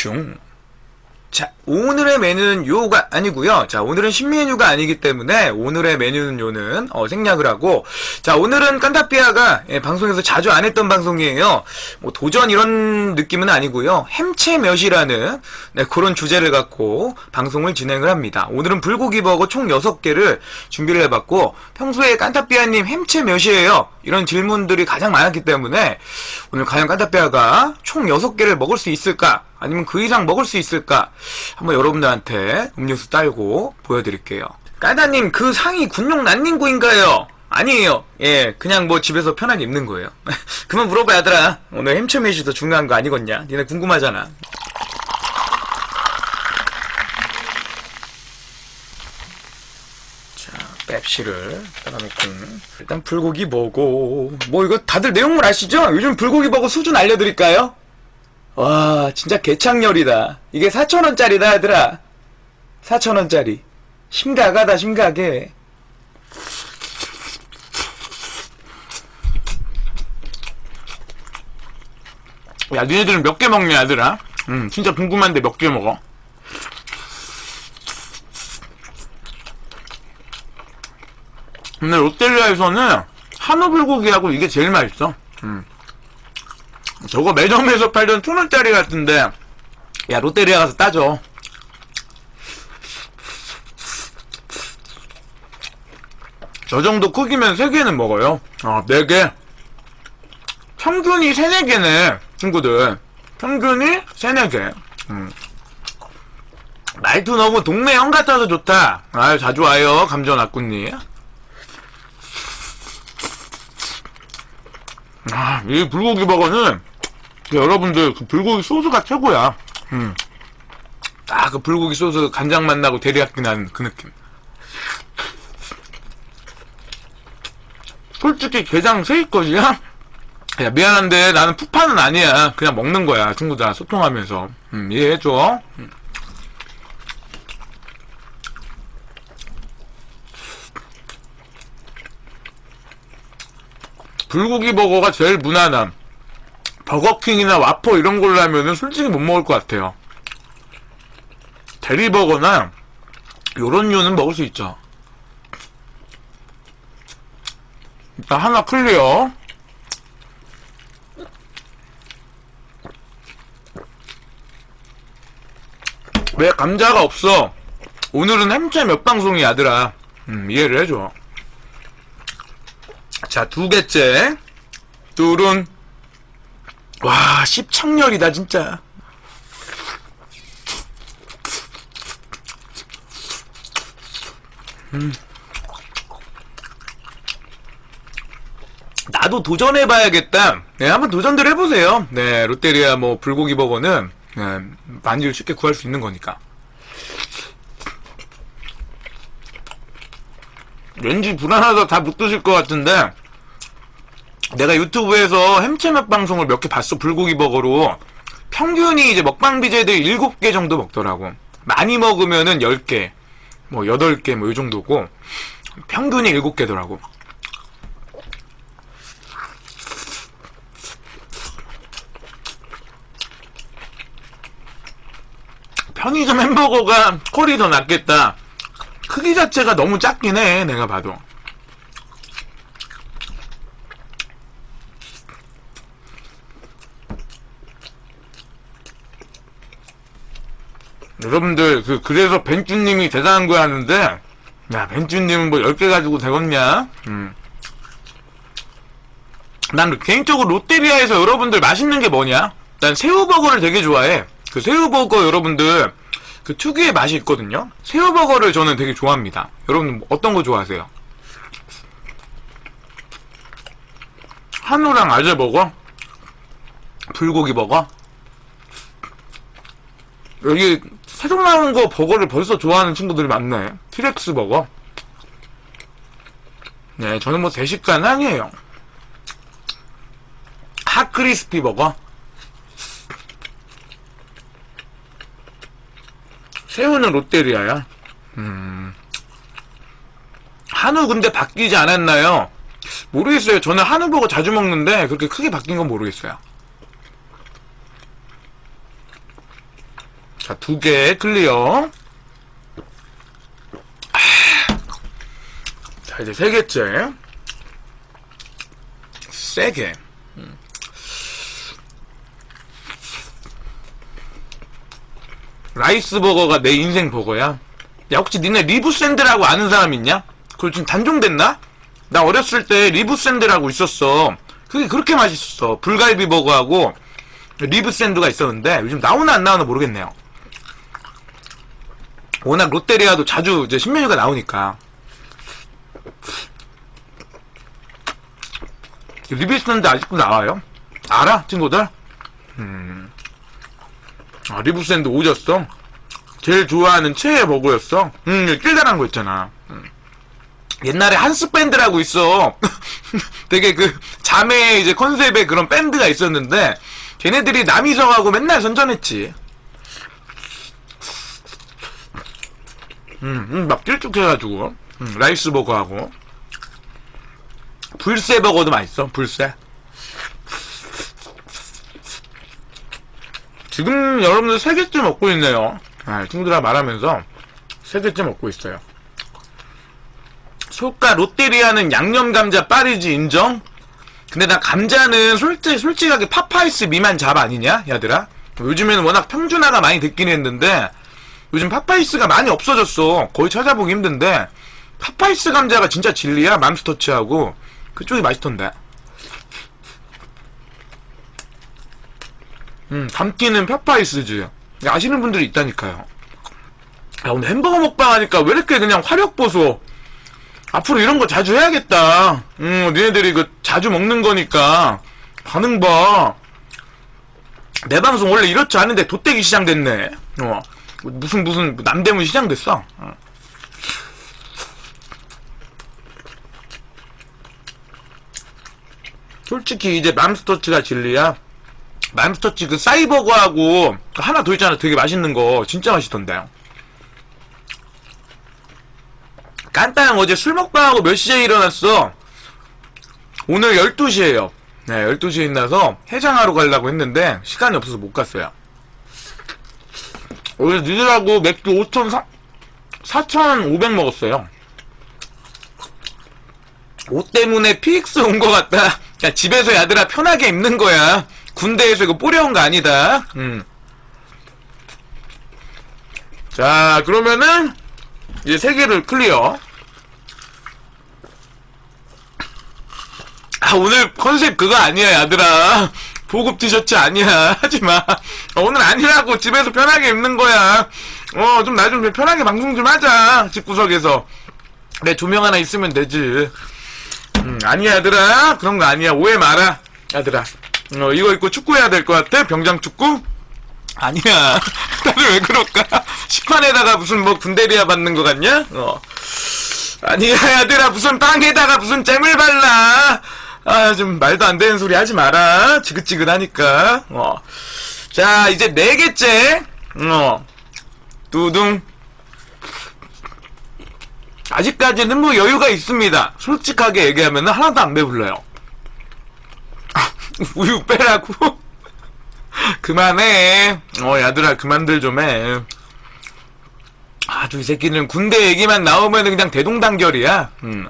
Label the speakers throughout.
Speaker 1: 슝. 자, 오늘의 메뉴는 요가 아니고요. 자, 오늘은 신메뉴가 아니기 때문에 오늘의 메뉴는 요는 어, 생략을 하고 자, 오늘은 깐타피아가 예, 방송에서 자주 안 했던 방송이에요. 뭐 도전 이런 느낌은 아니고요. 햄채 몇이라는 네, 그런 주제를 갖고 방송을 진행을 합니다. 오늘은 불고기 버거 총 6개를 준비를 해봤고 평소에 깐타피아 님 햄채 몇이에요? 이런 질문들이 가장 많았기 때문에 오늘 과연 깐타피아가 총 6개를 먹을 수 있을까? 아니면 그 이상 먹을 수 있을까? 한번 여러분들한테 음료수 딸고 보여드릴게요. 까다님, 그 상의 군용 난닝구인가요? 아니에요. 예, 그냥 뭐 집에서 편하게 입는 거예요. 그만 물어봐, 얘들아. 오늘 햄처 메시 더 중요한 거 아니겠냐? 니네 궁금하잖아. 자, 펩시를 따라놓고. 일단 불고기 버거. 뭐 이거 다들 내용물 아시죠? 요즘 불고기 버거 수준 알려드릴까요? 와, 진짜 개창렬이다. 이게 4천원짜리다, 얘들아. 4천원짜리. 심각하다, 심각해. 야, 니네들은 몇 개 먹냐, 얘들아? 음, 진짜 궁금한데 몇 개 먹어? 근데 롯데리아에서는 한우 불고기하고 이게 제일 맛있어. 음. 저거 매점에서 팔던 천 원짜리 같은데. 야 롯데리아 가서 따져 저 정도 크기면 3개는 먹어요. 어 4개. 평균이 3, 4개네 친구들. 평균이 3, 4개. 음. 말투 너무 동네 형 같아서 좋다. 아유 자주 와요 감전아꾸님. 아, 이 불고기 버거는 여러분들 그 불고기 소스가 최고야. 음. 딱 그 불고기 소스 간장 맛 나고 데리야끼 나는 그 느낌. 솔직히 게장 세입것이야? 야 미안한데 나는 푸파는 아니야. 그냥 먹는 거야 친구들 소통하면서. 음, 이해해줘. 음. 불고기 버거가 제일 무난함. 버거킹이나 와퍼 이런 걸로 하면은 솔직히 못 먹을 것 같아요. 대리버거나 요런 류는 먹을 수 있죠. 일단 하나 클리어. 왜 감자가 없어? 오늘은 햄채 몇 방송이 야들아. 음, 이해를 해줘. 자, 두 개째. 둘은, 와, 십창렬이다, 진짜. 음. 나도 도전해봐야겠다. 네, 한번 도전들 해보세요. 네, 롯데리아 뭐 불고기 버거는 네, 많이 쉽게 구할 수 있는 거니까. 왠지 불안하다 다 못 드실 것 같은데 내가 유튜브에서 햄채맛 방송을 몇 개 봤어. 불고기 버거로. 평균이 이제 먹방 BJ들이 7개 정도 먹더라고. 많이 먹으면은 10개 뭐 8개 뭐 이 정도고. 평균이 7개더라고. 편의점 햄버거가 퀄이 더 낫겠다. 크기 자체가 너무 작긴 해, 내가 봐도. 여러분들, 그, 그래서 벤쭈님이 대단한 거 하는데, 야, 벤쭈님은 뭐 10개 가지고 되겠냐? 음. 난 개인적으로 롯데리아에서 여러분들 맛있는 게 뭐냐? 난 새우버거를 되게 좋아해. 그 새우버거 여러분들, 그 특유의 맛이 있거든요. 새우버거를 저는 되게 좋아합니다. 여러분 어떤 거 좋아하세요? 한우랑 아재버거? 불고기버거? 여기 새로 나온 거 버거를 벌써 좋아하는 친구들이 많네. 티렉스 버거. 네, 저는 뭐 대식가는 아니에요. 핫크리스피 버거. 새우는 롯데리아야. 음. 한우 근데 바뀌지 않았나요? 모르겠어요. 저는 한우 버거 자주 먹는데 그렇게 크게 바뀐 건 모르겠어요. 자, 두 개 클리어. 아. 자, 이제 세 개째. 세 개. 음. 라이스 버거가 내 인생 버거야. 야, 혹시 니네 리브 샌드라고 아는 사람 있냐? 그걸 지금 단종됐나? 나 어렸을 때 리브 샌드라고 있었어. 그게 그렇게 맛있었어. 불갈비 버거하고 리브 샌드가 있었는데 요즘 나오나 안 나오나 모르겠네요. 워낙 롯데리아도 자주 이제 신메뉴가 나오니까. 리브 샌드 아직도 나와요? 알아? 친구들? 음. 아, 리브 샌드 오졌어? 제일 좋아하는 최애 버거였어. 음, 낄달한 거 있잖아. 음. 옛날에 한스 밴드라고 있어. 되게 그 자매 이제 컨셉의 그런 밴드가 있었는데 걔네들이 남이성하고 맨날 선전했지. 음, 음, 막 길쭉해가지고 음, 라이스 버거하고 불새 버거도 맛있어. 불새. 지금 여러분들 세 개째 먹고 있네요. 아, 친구들하고 말하면서 세 개째 먹고 있어요. 소가 롯데리아는 양념 감자 빠르지 인정? 근데 나 감자는 솔직, 솔직하게 파파이스 미만 잡 아니냐? 야들아? 요즘에는 워낙 평준화가 많이 됐긴 했는데 요즘 파파이스가 많이 없어졌어. 거의 찾아보기 힘든데 파파이스 감자가 진짜 진리야. 맘스터치하고 그쪽이 맛있던데. 음, 감기는 파파이스지. 아시는 분들이 있다니까요. 야, 오늘 햄버거 먹방 하니까 왜 이렇게 그냥 화력 보소? 앞으로 이런 거 자주 해야겠다. 음, 니네들이 그 자주 먹는 거니까 반응 봐. 내 방송 원래 이렇지 않은데 돗대기 시장 됐네. 어. 무슨 무슨 남대문 시장 됐어. 어. 솔직히 이제 맘스터치가 진리야. 맘스터치 그 사이버거하고 하나 더 있잖아. 되게 맛있는 거 진짜 맛있던데. 깐따형 어제 술 먹방하고 몇 시에 일어났어? 오늘 12시에요. 네, 12시에 일어나서 해장하러 가려고 했는데 시간이 없어서 못 갔어요. 오늘 니들하고 맥주 5천 4,500 먹었어요. 옷 때문에 PX 온것 같다. 야, 집에서 야들아 편하게 입는 거야. 군대에서 이거 뿌려온 거 아니다. 음. 자, 그러면은 이제 세 개를 클리어. 아, 오늘 컨셉 그거 아니야, 야들아. 보급 티셔츠 아니야. 하지 마. 어, 오늘 아니라고. 집에서 편하게 입는 거야. 어, 좀 나 좀 편하게 방송 좀 하자. 집구석에서. 내 조명 하나 있으면 되지. 음, 아니야, 야들아. 그런 거 아니야. 오해 마라. 야들아. 어, 이거 입고 축구해야 될 것 같아? 병장 축구? 아니야. 다들 왜 그럴까? 식판에다가 무슨 뭐 군대리아 받는 거 같냐? 어. 아니야, 야들아. 무슨 빵에다가 무슨 잼을 발라. 아, 좀 말도 안 되는 소리 하지 마라. 지긋지긋하니까. 어. 자, 이제 네 개째. 어. 두둥. 아직까지는 뭐 여유가 있습니다. 솔직하게 얘기하면 하나도 안 배불러요. 우유 빼라고? 그만해. 어, 야들아, 그만들 좀 해. 아주 이 새끼는 군대 얘기만 나오면 그냥 대동단결이야. 음.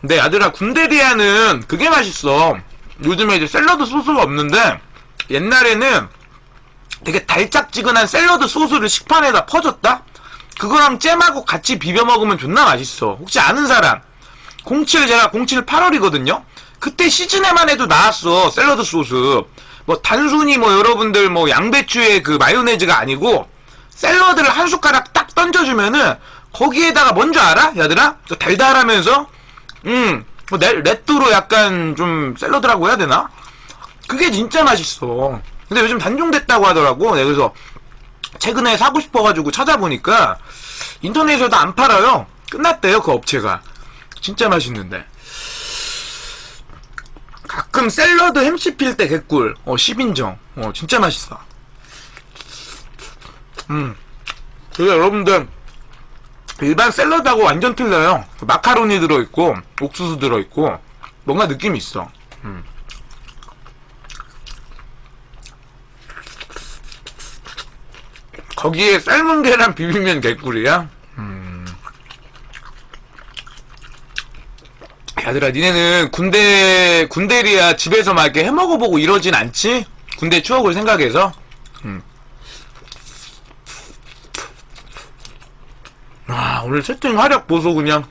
Speaker 1: 근데 야들아, 군대리아는 그게 맛있어. 요즘에 이제 샐러드 소스가 없는데, 옛날에는 되게 달짝지근한 샐러드 소스를 식판에다 퍼줬다? 그거랑 잼하고 같이 비벼 먹으면 존나 맛있어. 혹시 아는 사람? 07 제가 07 8월이거든요. 그때 시즌에만 해도 나왔어 샐러드 소스. 뭐 단순히 뭐 여러분들 뭐 양배추의 그 마요네즈가 아니고 샐러드를 한 숟가락 딱 던져주면은 거기에다가 뭔 줄 알아, 야들아? 저 달달하면서 음, 뭐 레, 레트로 약간 좀 샐러드라고 해야 되나? 그게 진짜 맛있어. 근데 요즘 단종됐다고 하더라고. 네, 그래서 최근에 사고 싶어가지고 찾아보니까 인터넷에서도 안 팔아요. 끝났대요 그 업체가. 진짜 맛있는데. 가끔 샐러드 햄 씹힐 때 개꿀. 어, 10인정. 어, 진짜 맛있어. 음. 그래서 여러분들, 일반 샐러드하고 완전 틀려요. 마카로니 들어있고, 옥수수 들어있고, 뭔가 느낌이 있어. 음. 거기에 삶은 계란 비빔면 개꿀이야? 음. 야들아, 니네는 군대, 군대리야 집에서 막 이렇게 해먹어보고 이러진 않지? 군대 추억을 생각해서? 음. 오늘 채팅 화력 보소, 그냥.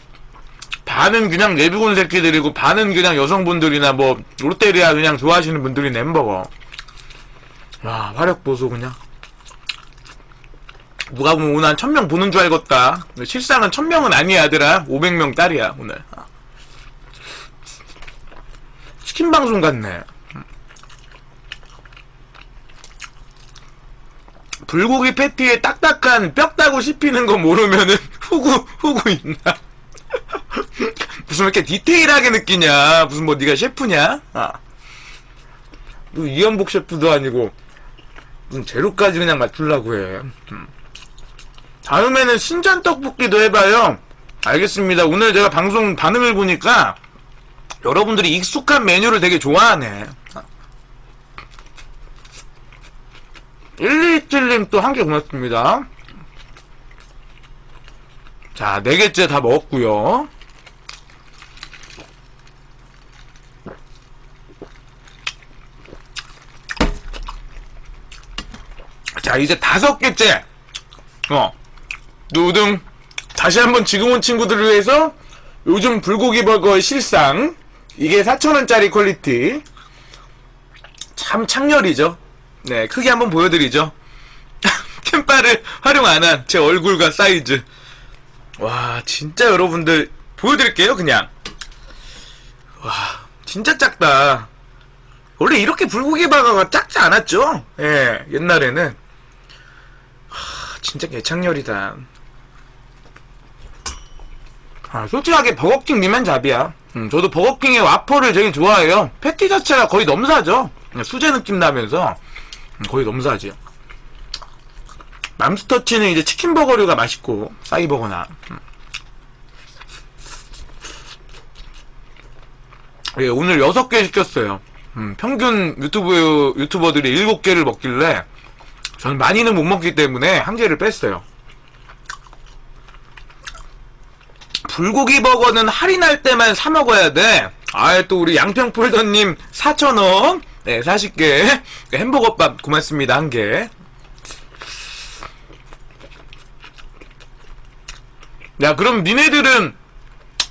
Speaker 1: 반은 그냥 내비군 새끼들이고, 반은 그냥 여성분들이나 뭐, 롯데리아 그냥 좋아하시는 분들이 햄버거. 와, 화력 보소, 그냥. 누가 보면 오늘 한 1000명 보는 줄 알겠다. 실상은 1000명은 아니야, 아들아. 500명 딸이야, 오늘. 치킨 방송 같네. 불고기 패티에 딱딱한 뼈 따고 씹히는 거 모르면은 후구, 후구 있나? 무슨 왜 이렇게 디테일하게 느끼냐? 무슨 뭐 네가 셰프냐? 아. 너 이연복 셰프도 아니고 무슨 재료까지 그냥 맞추려고 해. 음. 다음에는 신전 떡볶이도 해봐요. 알겠습니다. 오늘 제가 방송 반응을 보니까 여러분들이 익숙한 메뉴를 되게 좋아하네. 127님 또 한 개 고맙습니다. 자, 네 개째 다 먹었고요. 자, 이제 다섯 개째. 어. 누등 다시 한번 지금 온 친구들을 위해서 요즘 불고기 버거의 실상 이게 4,000원짜리 퀄리티 참 창렬이죠 네 크게 한번 보여드리죠 캠바를 활용 안 한 제 얼굴과 사이즈 와 진짜 여러분들 보여드릴게요 그냥 와 진짜 작다 원래 이렇게 불고기 버거가 작지 않았죠 예 옛날에는 하, 진짜 개창렬이다 아, 솔직하게 버거킹 니면 잡이야. 음, 저도 버거킹의 와퍼를 제일 좋아해요. 패티 자체가 거의 넘사죠. 수제 느낌 나면서 음, 거의 넘사지. 맘스터치는 이제 치킨버거류가 맛있고 싸이버거나 음. 예, 오늘 6개 시켰어요. 음, 평균 유튜브 유튜버들이 7개를 먹길래 저는 많이는 못 먹기 때문에 한 개를 뺐어요. 불고기 버거는 할인할 때만 사 먹어야 돼. 아, 또 우리 양평폴더님 4,000원. 네, 40개. 햄버거밥 고맙습니다. 한 개. 야, 그럼 니네들은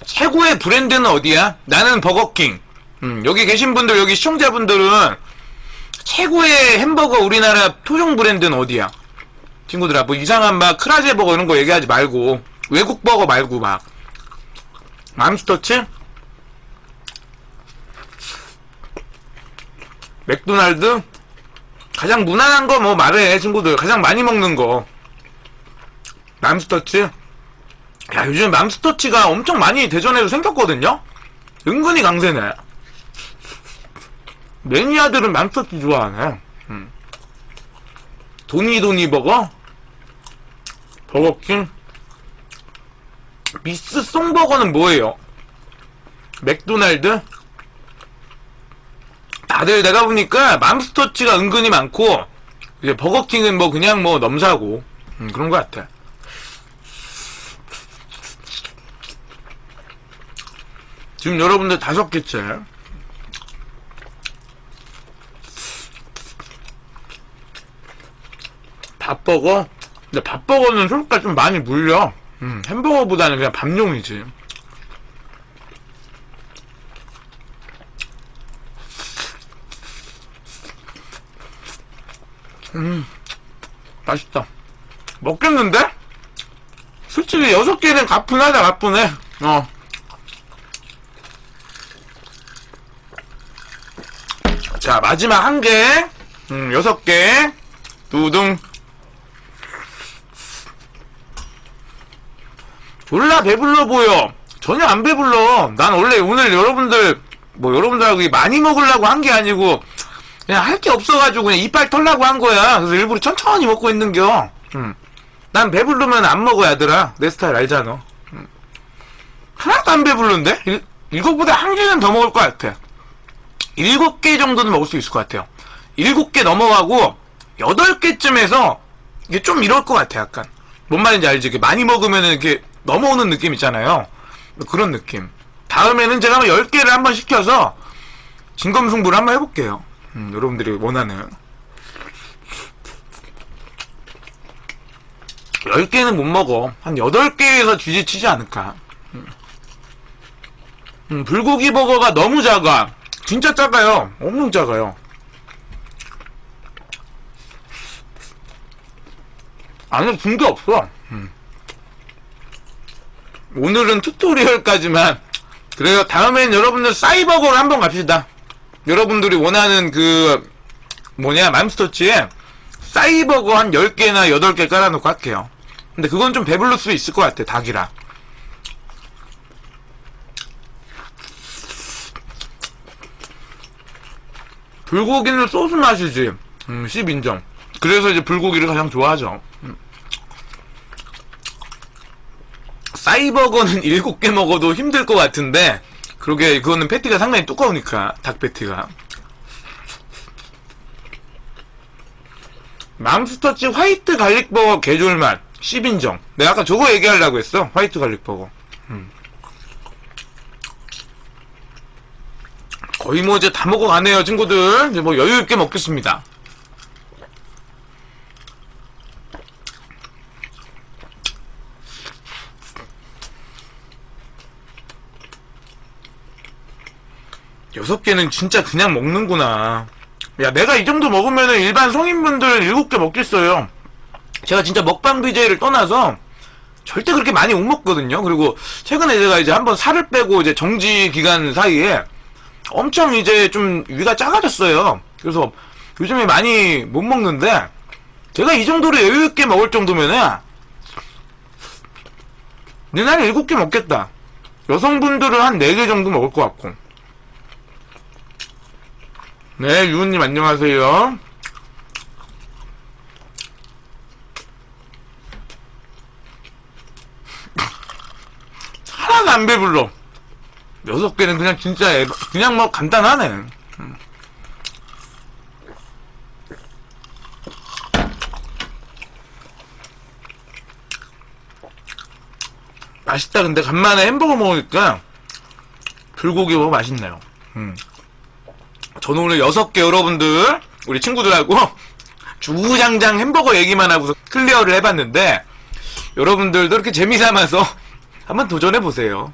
Speaker 1: 최고의 브랜드는 어디야? 나는 버거킹. 음, 여기 계신 분들, 여기 시청자분들은 최고의 햄버거 우리나라 토종 브랜드는 어디야? 친구들아, 뭐 이상한 막 크라제 버거 이런 거 얘기하지 말고 외국 버거 말고 막 맘스터치? 맥도날드? 가장 무난한 거 뭐 말해 친구들 가장 많이 먹는 거 맘스터치? 야 요즘 맘스터치가 엄청 많이 대전에도 생겼거든요? 은근히 강세네 매니아들은 맘스터치 좋아하네 음. 도니도니 버거? 버거킹? 미스 송버거는 뭐예요? 맥도날드? 다들 내가 보니까 맘스터치가 은근히 많고 이제 버거킹은 뭐 그냥 뭐 넘사고 음, 그런 것 같아. 지금 여러분들 다섯 개째. 밥버거? 근데 밥버거는 솔직히 좀 많이 물려. 음, 햄버거보다는 그냥 밥용이지. 음, 맛있다. 먹겠는데? 솔직히 여섯 개는 가뿐하다, 가뿐해. 어. 자, 마지막 한 개. 음, 여섯 개. 두둥. 졸라 배불러 보여. 전혀 안 배불러. 난 원래 오늘 여러분들, 뭐 여러분들하고 많이 먹으려고 한 게 아니고, 그냥 할 게 없어가지고 그냥 이빨 털라고 한 거야. 그래서 일부러 천천히 먹고 있는겨. 음. 난 배부르면 안 먹어, 야들아. 내 스타일 알잖아. 음. 하나도 안 배부른데? 일, 이것보다 한 개는 더 먹을 것 같아. 일곱 개 정도는 먹을 수 있을 것 같아요. 일곱 개 넘어가고, 여덟 개쯤에서 이게 좀 이럴 것 같아, 약간. 뭔 말인지 알지? 많이 먹으면 이렇게 넘어오는 느낌 있잖아요. 그런 느낌. 다음에는 제가 한번 10개를 한번 시켜서 진검승부를 한번 해볼게요. 음, 여러분들이 원하는. 10개는 못 먹어. 한 8개에서 쥐지치지 않을까. 음. 음, 불고기 버거가 너무 작아. 진짜 작아요. 엄청 작아요. 안에 준게 없어. 음. 오늘은 튜토리얼까지만. 그래요. 다음엔 여러분들 싸이버거를 한번 갑시다. 여러분들이 원하는 그, 뭐냐, 맘스터치에 싸이버거 한 10개나 8개 깔아놓고 할게요. 근데 그건 좀 배불릴 수 있을 것 같아, 닭이라. 불고기는 소스 맛이지. 음, 10인정. 그래서 이제 불고기를 가장 좋아하죠. 음. 싸이버거는 7개 먹어도 힘들 것 같은데, 그러게, 그거는 패티가 상당히 두꺼우니까, 닭 패티가. 맘스터치 화이트 갈릭버거 개졸맛 10인정. 내가 아까 저거 얘기하려고 했어. 화이트 갈릭버거. 음. 거의 뭐 이제 다 먹어 가네요, 친구들. 이제 뭐 여유 있게 먹겠습니다. 여섯 개는 진짜 그냥 먹는구나. 야, 내가 이 정도 먹으면은 일반 성인분들 일곱 개 먹겠어요. 제가 진짜 먹방 BJ를 떠나서 절대 그렇게 많이 못 먹거든요. 그리고 최근에 제가 이제 한번 살을 빼고 이제 정지 기간 사이에 엄청 이제 좀 위가 작아졌어요. 그래서 요즘에 많이 못 먹는데 제가 이 정도로 여유 있게 먹을 정도면은 내날 일곱 개 먹겠다. 여성분들은 한네개 정도 먹을 것 같고. 네, 유우님 안녕하세요. 하나도 안 배불러. 여섯 개는 그냥 진짜 애- 그냥 뭐 간단하네. 음. 맛있다. 근데 간만에 햄버거 먹으니까 불고기 먹어 맛있네요. 음. 저는 오늘 여섯 개 여러분들 우리 친구들하고 주구장장 햄버거 얘기만 하고서 클리어를 해봤는데 여러분들도 이렇게 재미삼아서 한번 도전해 보세요.